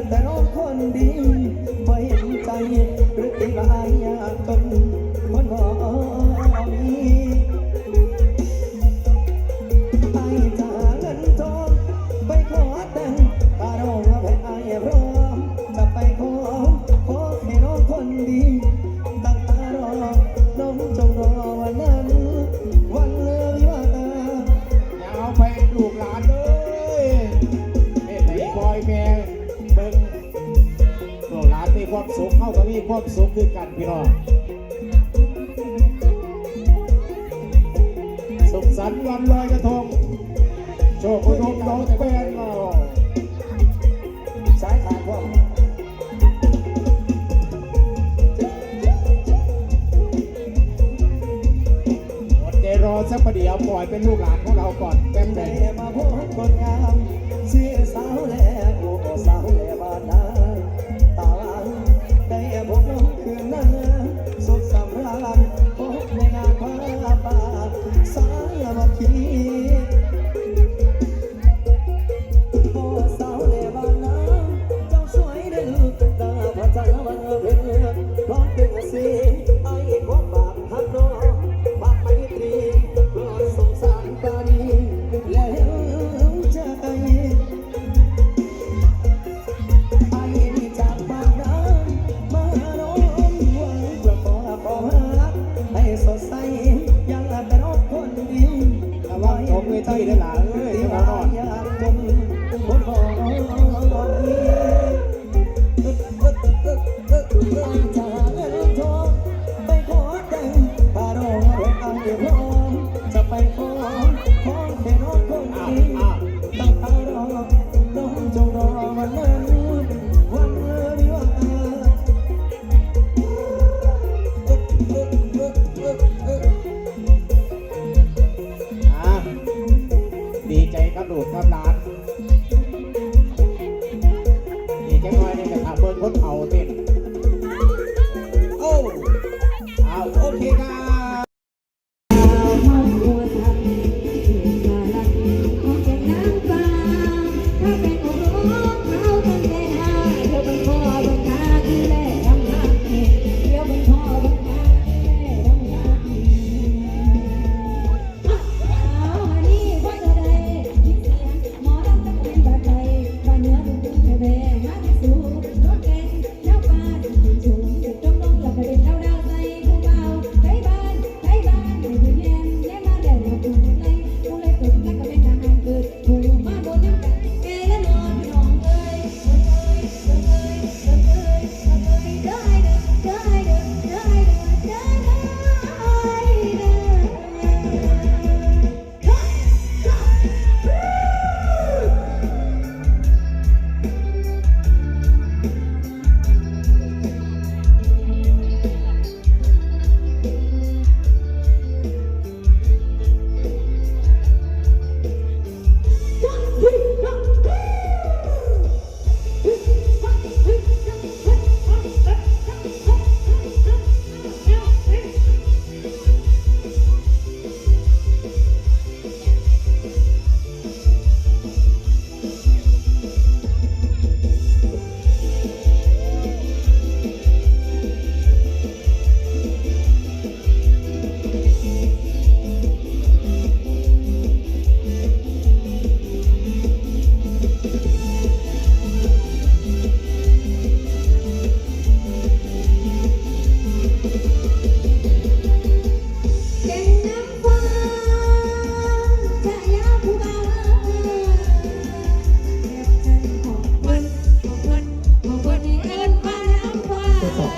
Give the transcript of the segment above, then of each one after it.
ดแต่น้องคนเดียว ความสุขคือกันพี่น้องสุขสันต์วันลอยกระทงโชคอุดมน้องแฟนเราสายขาดว่าอดใจรอสักประเดี๋ยวปล่อยเป็นลูกหลานของเราก่อนแป๊บเดียวมาพบคนงา พี่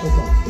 Opa.